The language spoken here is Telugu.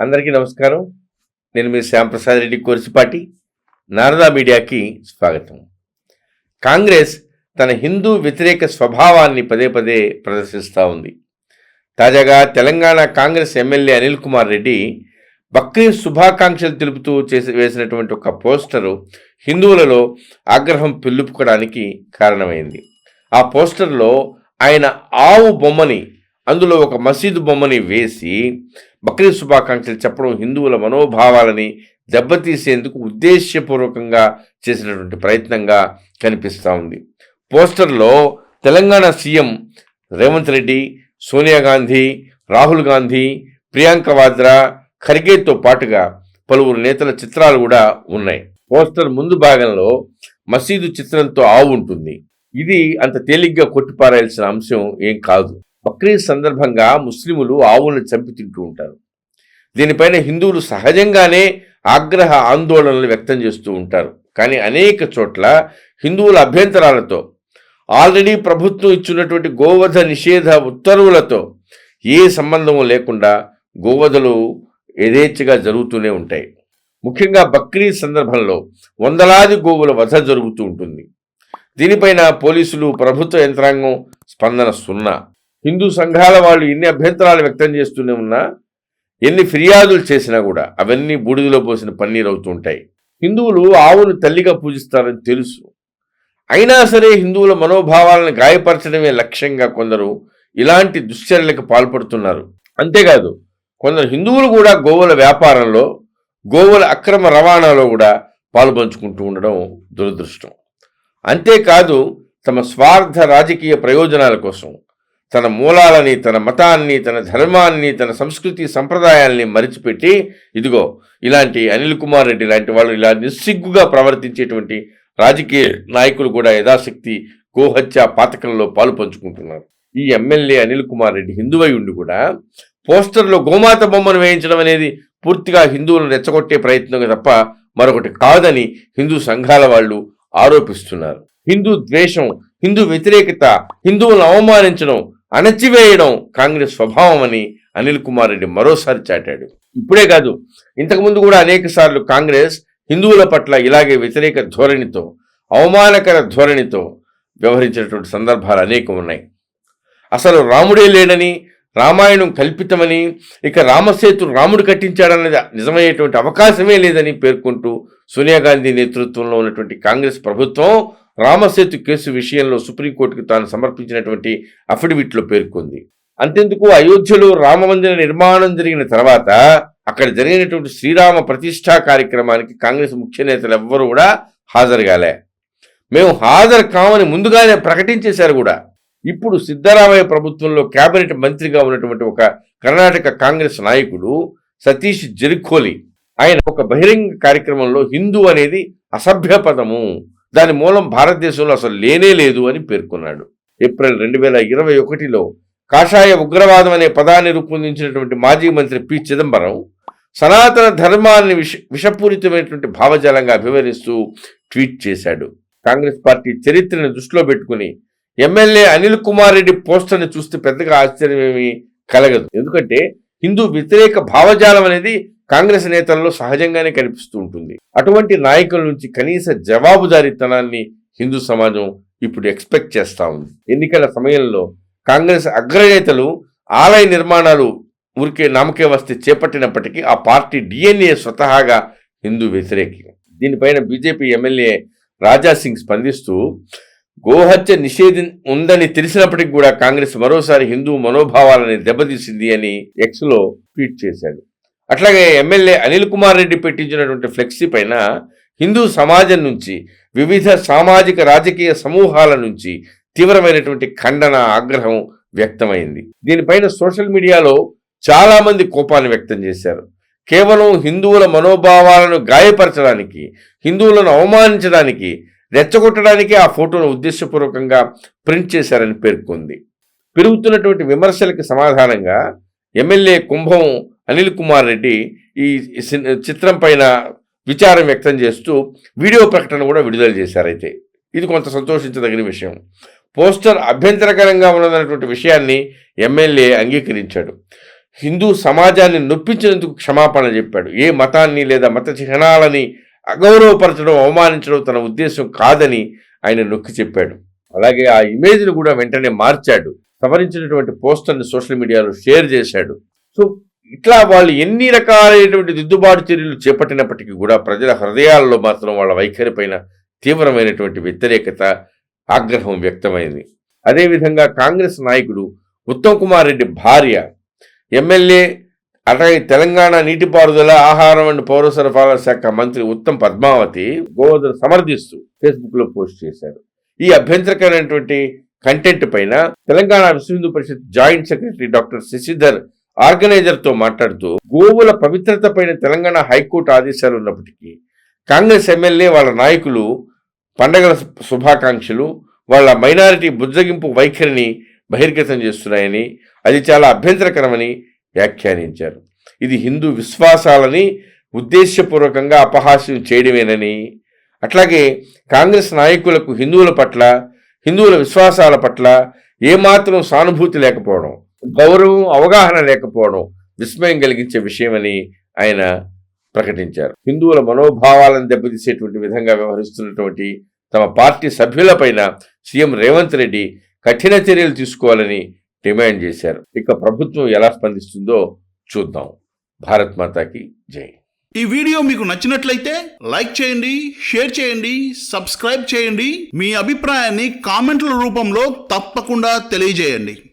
అందరికీ నమస్కారం. నేను మీ శ్యాంప్రసాద్ రెడ్డి కోరిసిపాటి. నారదా మీడియాకి స్వాగతం. కాంగ్రెస్ తన హిందూ వ్యతిరేక స్వభావాన్ని పదే పదే ప్రదర్శిస్తూ ఉంది. తాజాగా తెలంగాణ కాంగ్రెస్ ఎమ్మెల్యే అనిల్ కుమార్ రెడ్డి బక్రీద్ శుభాకాంక్షలు తెలుపుతూ చేసి వేసినటువంటి ఒక పోస్టరు హిందువులలో ఆగ్రహం పిల్లుపుకోవడానికి కారణమైంది. ఆ పోస్టర్లో ఆయన ఆవు బొమ్మని అందులో ఒక మసీదు బొమ్మని వేసి బక్రీద్ శుభాకాంక్షలు చెప్పడం హిందువుల మనోభావాలని దెబ్బతీసేందుకు ఉద్దేశ్యపూర్వకంగా చేసినటువంటి ప్రయత్నంగా కనిపిస్తూ ఉంది. పోస్టర్లో తెలంగాణ సీఎం రేవంత్ రెడ్డి సోనియా గాంధీ రాహుల్ గాంధీ ప్రియాంక వాద్రా ఖర్గేతో పాటుగా పలువురు నేతల చిత్రాలు కూడా ఉన్నాయి. పోస్టర్ ముందు భాగంలో మసీదు చిత్రంతో ఆవు ఉంటుంది. ఇది అంత తేలిగ్గా కొట్టిపారాల్సిన అంశం ఏం కాదు. బక్రీద్ సందర్భంగా ముస్లిములు ఆవులను చంపి తింటూ ఉంటారు. దీనిపైన హిందువులు సహజంగానే ఆగ్రహ ఆందోళనలు వ్యక్తం చేస్తూ ఉంటారు. కానీ అనేక చోట్ల హిందువుల అభ్యంతరాలతో ఆల్రెడీ ప్రభుత్వం ఇచ్చినటువంటి గోవధ నిషేధ ఉత్తర్వులతో ఏ సంబంధము లేకుండా గోవధలు యథేచ్ఛగా జరుగుతూనే ఉంటాయి. ముఖ్యంగా బక్రీద్ సందర్భంలో వందలాది గోవుల వధ జరుగుతూ ఉంటుంది. దీనిపైన పోలీసులు ప్రభుత్వ యంత్రాంగం స్పందన సున్నా. హిందూ సంఘాల వాళ్ళు ఎన్ని అభ్యంతరాలు వ్యక్తం చేస్తూనే ఉన్నా ఎన్ని ఫిర్యాదులు చేసినా కూడా అవన్నీ బూడిదలో పోసిన పన్నీరు అవుతుంటాయి హిందువులు ఆవును తల్లిగా పూజిస్తారని తెలుసు. అయినా సరే హిందువుల మనోభావాలను గాయపరచడమే లక్ష్యంగా కొందరు ఇలాంటి దుశ్చర్యలకు పాల్పడుతున్నారు. అంతేకాదు కొందరు హిందువులు కూడా గోవుల వ్యాపారంలో గోవుల అక్రమ రవాణాలో కూడా పాల్పంచుకుంటూ ఉండడం దురదృష్టం. అంతేకాదు తమ స్వార్థ రాజకీయ ప్రయోజనాల కోసం తన మూలాలని తన మతాన్ని తన ధర్మాన్ని తన సంస్కృతి సంప్రదాయాల్ని మరిచిపెట్టి ఇదిగో ఇలాంటి అనిల్ కుమార్ రెడ్డి లాంటి వాళ్ళు ఇలా నిస్సిగ్గుగా ప్రవర్తించేటువంటి రాజకీయ నాయకులు కూడా యథాశక్తి గోహత్య పాతకంలో పాలు పంచుకుంటున్నారు. ఈ ఎమ్మెల్యే అనిల్ కుమార్ రెడ్డి హిందువై ఉండి కూడా పోస్టర్లో గోమాత బొమ్మను వేయించడం అనేది పూర్తిగా హిందువులను రెచ్చగొట్టే ప్రయత్నం తప్ప మరొకటి కాదని హిందూ సంఘాల వాళ్ళు ఆరోపిస్తున్నారు. హిందూ ద్వేషం హిందూ వ్యతిరేకత హిందువులను అవమానించడం అణచివేయడం కాంగ్రెస్ స్వభావం అని అనిల్ కుమార్ రెడ్డి మరోసారి చాటాడు. ఇప్పుడే కాదు ఇంతకుముందు కూడా అనేక సార్లు కాంగ్రెస్ హిందువుల పట్ల ఇలాగే వ్యతిరేక ధోరణితో అవమానకర ధోరణితో వ్యవహరించినటువంటి సందర్భాలు అనేకం ఉన్నాయి. అసలు రాముడే లేడని రామాయణం కల్పితమని ఇక రామసేతు రాముడు కట్టించాడన్నది నిజమయ్యేటువంటి అవకాశమే లేదని పేర్కొంటూ సోనియా గాంధీ నేతృత్వంలో ఉన్నటువంటి కాంగ్రెస్ ప్రభుత్వం రామసేతు కేసు విషయంలో సుప్రీంకోర్టుకు తాను సమర్పించినటువంటి అఫిడవిట్లో పేర్కొంది. అంతెందుకు అయోధ్యలో రామమందిర నిర్మాణం జరిగిన తర్వాత అక్కడ జరిగినటువంటి శ్రీరామ ప్రతిష్టా కార్యక్రమానికి కాంగ్రెస్ ముఖ్య నేతలు ఎవ్వరూ కూడా హాజరు కాలే. మేము హాజరు కామని ముందుగానే ప్రకటించేశారు కూడా. ఇప్పుడు సిద్ధరామయ్య ప్రభుత్వంలో కేబినెట్ మంత్రిగా ఉన్నటువంటి ఒక కర్ణాటక కాంగ్రెస్ నాయకుడు సతీష్ జెరిఖోలి ఆయన ఒక బహిరంగ కార్యక్రమంలో హిందూ అనేది అసభ్య పదము. దాని మూలం భారతదేశంలో అసలు లేనే లేదు అని పేర్కొన్నాడు. ఏప్రిల్ రెండు వేల ఇరవై ఒకటిలో కాషాయ ఉగ్రవాదం అనే పదాన్ని రూపొందించినటువంటి మాజీ మంత్రి పి చిదంబరం సనాతన ధర్మాన్ని విష విషపూరితమైనటువంటి భావజాలంగా అభివర్ణిస్తూ ట్వీట్ చేశాడు. కాంగ్రెస్ పార్టీ చరిత్రను దృష్టిలో పెట్టుకుని ఎమ్మెల్యే అనిల్ కుమార్ రెడ్డి పోస్టర్ని చూస్తే పెద్దగా ఆశ్చర్యమేమి కలగదు. ఎందుకంటే హిందూ వ్యతిరేక భావజాలం అనేది కాంగ్రెస్ నేతల్లో సహజంగానే కనిపిస్తూ ఉంటుంది. అటువంటి నాయకుల నుంచి కనీస జవాబుదారీతనాన్ని హిందూ సమాజం ఇప్పుడు ఎక్స్పెక్ట్ చేస్తా ఉంది. ఎన్నికల సమయంలో కాంగ్రెస్ అగ్రనేతలు ఆలయ నిర్మాణాలు ఊరికే నామకే వస్తే చేపట్టినప్పటికీ ఆ పార్టీ డిఎన్ఏ స్వతహాగా హిందూ వ్యతిరేకి దీనిపైన బీజేపీ ఎమ్మెల్యే రాజా సింగ్ స్పందిస్తూ గోహత్య నిషేధం ఉందని తెలిసినప్పటికీ కూడా కాంగ్రెస్ మరోసారి హిందూ మనోభావాలని దెబ్బతీసింది అని ఎక్స్లో ట్వీట్ చేశాడు. అట్లాగే ఎమ్మెల్యే అనిల్ కుమార్ రెడ్డి పెట్టించినటువంటి ఫ్లెక్సీ పైన హిందూ సమాజం నుంచి వివిధ సామాజిక రాజకీయ సమూహాల నుంచి తీవ్రమైనటువంటి ఖండన ఆగ్రహం వ్యక్తమైంది. దీనిపైన సోషల్ మీడియాలో చాలా మంది కోపాన్ని వ్యక్తం చేశారు. కేవలం హిందువుల మనోభావాలను గాయపరచడానికి హిందువులను అవమానించడానికి రెచ్చగొట్టడానికి ఆ ఫోటోను ఉద్దేశపూర్వకంగా ప్రింట్ చేశారని పేర్కొంది. పెరుగుతున్నటువంటి విమర్శలకు సమాధానంగా ఎమ్మెల్యే కుంభం అనిల్ కుమార్ రెడ్డి ఈ సిన్- చిత్రం పైన విచారం వ్యక్తం చేస్తూ వీడియో ప్రకటన కూడా విడుదల చేశారైతే ఇది కొంత సంతోషించదగిన విషయం. పోస్టర్ అభ్యంతరకరంగా ఉన్నదన్నటువంటి విషయాన్ని ఎమ్మెల్యే అంగీకరించాడు. హిందూ సమాజాన్ని నొప్పించినందుకు క్షమాపణ చెప్పాడు. ఏ మతాన్ని లేదా మత చిహ్నాలని అగౌరవపరచడం అవమానించడం తన ఉద్దేశం కాదని ఆయన నొక్కి చెప్పాడు. అలాగే ఆ ఇమేజ్ను కూడా వెంటనే మార్చాడు. సవరించినటువంటి పోస్టర్ని సోషల్ మీడియాలో షేర్ చేశాడు. సో ఇట్లా వాళ్ళు ఎన్ని రకాలైనటువంటి దిద్దుబాటు చర్యలు చేపట్టినప్పటికీ కూడా ప్రజల హృదయాల్లో మాత్రం వాళ్ళ వైఖరి పైన తీవ్రమైనటువంటి వ్యతిరేకత ఆగ్రహం వ్యక్తమైంది. అదేవిధంగా కాంగ్రెస్ నాయకుడు ఉత్తమ్ కుమార్ రెడ్డి భార్య ఎమ్మెల్యే అటవీ తెలంగాణ నీటిపారుదల ఆహారం అండ్ పౌర సరఫరాల శాఖ మంత్రి ఉత్తమ్ పద్మావతి గోదర సమర్థిస్తూ ఫేస్బుక్లో పోస్ట్ చేశారు. ఈ అభ్యంతరకరమైనటువంటి కంటెంట్ పైన Telangana Vishwa Hindu Parishad joint secretary doctor Shashidhar ఆర్గనైజర్తో మాట్లాడుతూ గోవుల పవిత్రత పైన తెలంగాణ హైకోర్టు ఆదేశాలు ఉన్నప్పటికీ కాంగ్రెస్ ఎమ్మెల్యే వాళ్ళ నాయకులు పండగల శుభాకాంక్షలు వాళ్ళ మైనారిటీ బుజ్జగింపు వైఖరిని బహిర్గతం చేస్తున్నాయని అది చాలా అభ్యంతరకరమని వ్యాఖ్యానించారు. ఇది హిందూ విశ్వాసాలని ఉద్దేశపూర్వకంగా అపహాస్యం చేయడమేనని అట్లాగే కాంగ్రెస్ నాయకులకు హిందువుల పట్ల హిందువుల విశ్వాసాల పట్ల ఏమాత్రం సానుభూతి లేకపోవడం గౌరవం అవగాహన లేకపోవడం విస్మయం కలిగించే విషయమని ఆయన ప్రకటించారు. హిందువుల మనోభావాలను దెబ్బతీసేటువంటి విధంగా వ్యవహరిస్తున్నటువంటి తమ పార్టీ సభ్యులపైన సీఎం రేవంత్ రెడ్డి కఠిన చర్యలు తీసుకోవాలని డిమాండ్ చేశారు. ఇక ప్రభుత్వం ఎలా స్పందిస్తుందో చూద్దాం. భారత్ మాతాకి జై. ఈ వీడియో మీకు నచ్చినట్లయితే లైక్ చేయండి షేర్ చేయండి సబ్స్క్రైబ్ చేయండి. మీ అభిప్రాయాన్ని కామెంట్ల రూపంలో తప్పకుండా తెలియజేయండి.